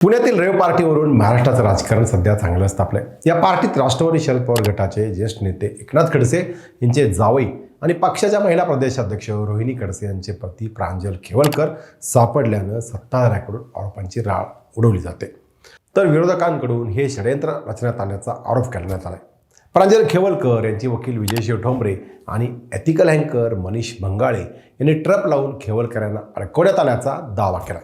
पुण्यातील रेव पार्टीवरून महाराष्ट्राचं राजकारण सध्या चांगलंच तापलंय या पार्टीत राष्ट्रवादी शरद पवार गटाचे ज्येष्ठ नेते एकनाथ खडसे यांचे जावई आणि पक्षाच्या महिला प्रदेशाध्यक्ष रोहिणी खडसे यांचे पती प्रांजल खेवलकर सापडल्यानं सत्ताधाऱ्याकडून आरोपांची राळ उडवली जाते. तर विरोधकांकडून हे षडयंत्र रचण्यात आल्याचा आरोप करण्यात आलाय. प्रांजल खेवलकर यांचे वकील विजयशिव ठोंबरे आणि एथिकल हँकर मनीष भंगाळे यांनी ट्रप लावून खेवलकर यांना अडकवण्यात आल्याचा दावा केला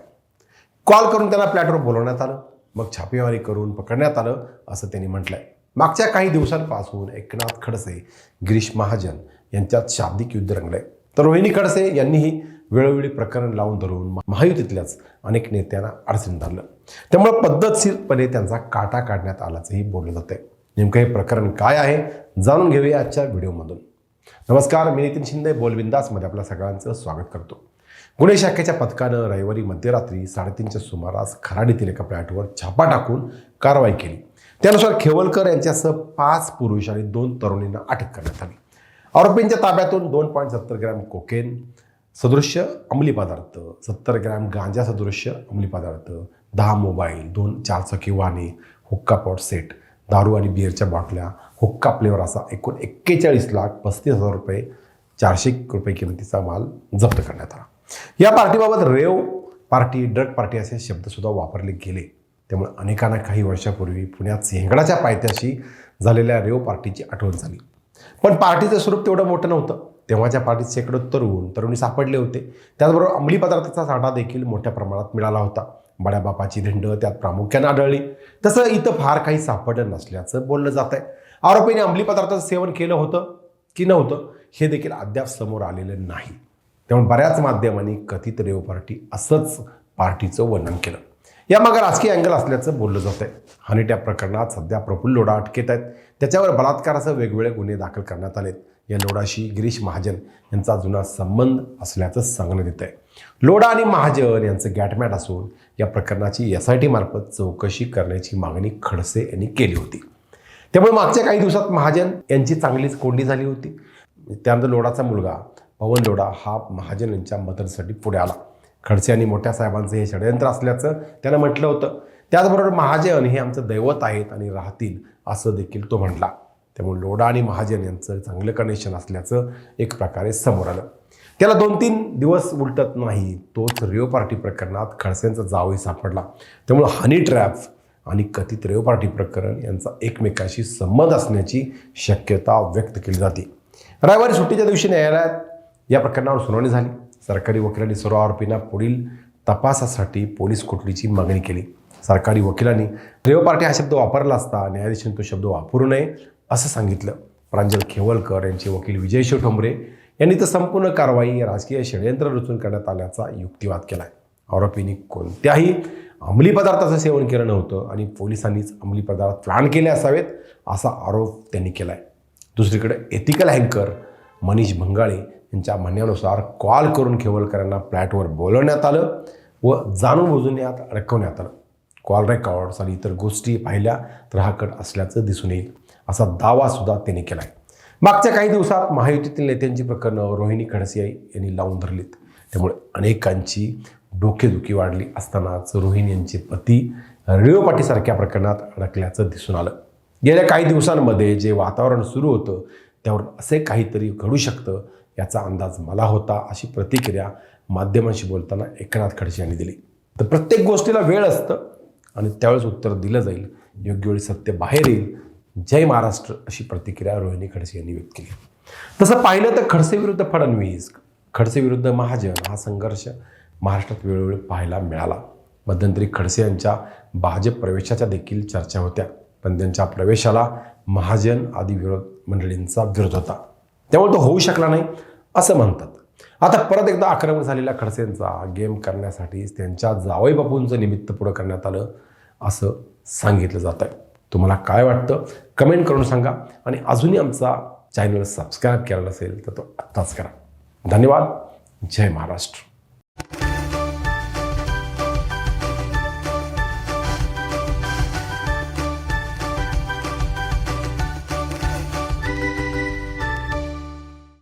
कॉल करून त्यांना प्लॅटवर बोलवण्यात आलं. मग छापेमारी करून पकडण्यात आलं असं त्यांनी म्हटलंय. मागच्या काही दिवसांपासून एकनाथ खडसे गिरीश महाजन यांच्यात शाब्दिक युद्ध रंगलंय. तर रोहिणी खडसे यांनीही वेळोवेळी प्रकरण लावून धरून महायुतीतल्याच अनेक नेत्यांना अडचणीत धरलं. त्यामुळे पद्धतशीरपणे त्यांचा काटा काढण्यात आल्याचंही बोललं जातंय. नेमकं हे प्रकरण काय आहे जाणून घेऊया आजच्या व्हिडिओमधून. नमस्कार मी नितीन शिंदे बोलबिंदासमध्ये आपल्या सगळ्यांचं स्वागत करतो. गुन्हे शाखेच्या पथकानं रविवारी मध्यरात्री साडेतीनच्या सुमारास खराडीतील एका फ्लॅटवर छापा टाकून कारवाई केली. त्यानुसार खेवलकर यांच्यासह पाच पुरुष आणि दोन तरुणींना अटक करण्यात आली. आरोपींच्या ताब्यातून दोन पॉईंट सत्तर ग्रॅम कोकेन सदृश्य अंमली पदार्थ सत्तर ग्रॅम गांजा सदृश्य अंमली पदार्थ दहा मोबाईल दोन चारचाकी वाहने हुक्का पॉट सेट दारू आणि बिअरच्या बाटल्या हुक्का फ्लेवर असा एकूण एक्केचाळीस लाख पस्तीस हजार रुपये चारशे रुपये किमतीचा माल जप्त करण्यात आला. या पार्टीबाबत रेव पार्टी ड्रग पार्टी असे शब्दसुद्धा वापरले गेले. त्यामुळे अनेकांना काही वर्षापूर्वी पुण्यात सिंहगडाच्या पायथ्याशी झालेल्या रेव पार्टीची आठवण झाली. पण पार्टीचं स्वरूप तेवढं मोठं नव्हतं. तेव्हाच्या पार्टीत शेकडो तरुण तरुणी सापडले होते. त्याचबरोबर अंमली पदार्थाचा साठा देखील मोठ्या प्रमाणात मिळाला होता. बड्या बापाची धिंड त्यात प्रामुख्याने आढळली. तसं इथं फार काही सापडलं नसल्याचं बोललं जात आहे आरोपीने अंमली पदार्थाचं सेवन केलं होतं की नव्हतं हे देखील अद्याप समोर आलेलं नाही. त्यामुळे बऱ्याच माध्यमांनी कथित रेव पार्टी असंच पार्टीचं वर्णन केलं. यामागे राजकीय अँगल असल्याचं बोललं जात आहे हनीट्या प्रकरणात सध्या प्रफुल्ल लोढा अटकेत आहेत. त्याच्यावर बलात्कारासह वेगवेगळे गुन्हे दाखल करण्यात आलेत. या लोढाशी गिरीश महाजन यांचा जुना संबंध असल्याचं सांगण्यात येत आहे लोढा आणि महाजन यांचं गॅटमॅट असून या प्रकरणाची एस आय टी मार्फत चौकशी करण्याची मागणी खडसे यांनी केली होती. त्यामुळे मागच्या काही दिवसात महाजन यांची चांगलीच कोंडी झाली होती. त्यानंतर लोढाचा मुलगा पवन लोढा हा महाजन यांच्या मदतीसाठी पुढे आला. खडसे आणि मोठ्या साहेबांचं हे षडयंत्र असल्याचं त्यानं म्हटलं होतं. त्याचबरोबर महाजन हे आमचं दैवत आहेत आणि राहतील असं देखील तो म्हटला. त्यामुळे लोढा आणि महाजन यांचं चांगलं कनेक्शन असल्याचं एक प्रकारे समोर आलं. त्याला दोन तीन दिवस उलटत नाही तोच रेव पार्टी प्रकरणात खडसेंचा जावही सापडला. त्यामुळे हनी ट्रॅप आणि कथित रेव पार्टी प्रकरण यांचा एकमेकाशी संबंध असण्याची शक्यता व्यक्त केली जाते. रविवारी सुट्टीच्या दिवशी न्यायालयात या प्रकरणावर सुनावणी झाली. सरकारी वकिलांनी सर्व आरोपींना पुढील तपासासाठी पोलीस कोठडीची मागणी केली. सरकारी वकिलांनी रेव पार्टी हा शब्द वापरला असता न्यायाधीशांनी तो शब्द वापरू नये असं सांगितलं. प्रांजल खेवलकर यांचे वकील विजयशिव ठोंबरे यांनी तर संपूर्ण कारवाई राजकीय षडयंत्र रचून करण्यात आल्याचा युक्तिवाद केला आहे आरोपींनी कोणत्याही अंमली पदार्थाचं सेवन केलं नव्हतं आणि पोलिसांनीच अंमली पदार्थ प्लॅन केले असावेत असा आरोप त्यांनी केला आहे दुसरीकडे एथिकल हँकर मनीष भंगाळे यांच्या म्हणण्यानुसार कॉल करून खेवलकरांना फ्लॅटवर बोलवण्यात आलं व जाणून बुजून यात अडकवण्यात आलं. कॉल रेकॉर्ड्स आणि इतर गोष्टी पाहिल्या तर हा कट असल्याचं दिसून येईल असा दावासुद्धा त्यांनी केला आहे मागच्या काही दिवसात महायुतीतील नेत्यांची प्रकरणं रोहिणी खडसे यांनी लावून धरलीत. त्यामुळे अनेकांची डोकेदुखी वाढली असतानाच रोहिणी यांचे पती रेडिओ पाटीसारख्या प्रकरणात अडकल्याचं दिसून आलं. गेल्या काही दिवसांमध्ये जे वातावरण सुरू होतं त्यावर असे काहीतरी घडू शकतं याचा अंदाज मला होता अशी प्रतिक्रिया माध्यमांशी बोलताना एकनाथ खडसे यांनी दिली. तर प्रत्येक गोष्टीला वेळ असतं आणि त्यावेळेस उत्तर दिलं जाईल. योग्य वेळी सत्य बाहेर येईल. जय महाराष्ट्र अशी प्रतिक्रिया रोहिणी खडसे यांनी व्यक्त केली. तसं पाहिलं तर खडसे विरुद्ध फडणवीस खडसे विरुद्ध महाजन हा संघर्ष महाराष्ट्रात वेळोवेळी पाहायला मिळाला. मध्यंतरी खडसे यांच्या भाजप प्रवेशाच्या देखील चर्चा होत्या. पण त्यांच्या प्रवेशाला महाजन आदी विरोध मंडळींचा विरोध होता. त्यामुळे तो होऊ शकला नाही असं म्हणतात. आता परत एकदा आक्रमक झालेल्या खडसेंचा गेम करण्यासाठी त्यांच्या जावई बापूंचं निमित्त पुढं करण्यात आलं असं सांगितलं जात आहे तुम्हाला काय वाटतं? कमेंट करून सांगा. आणि अजूनही आमचा चॅनल सबस्क्राईब केला नसेल तर तो आत्ताच करा. धन्यवाद. जय महाराष्ट्र.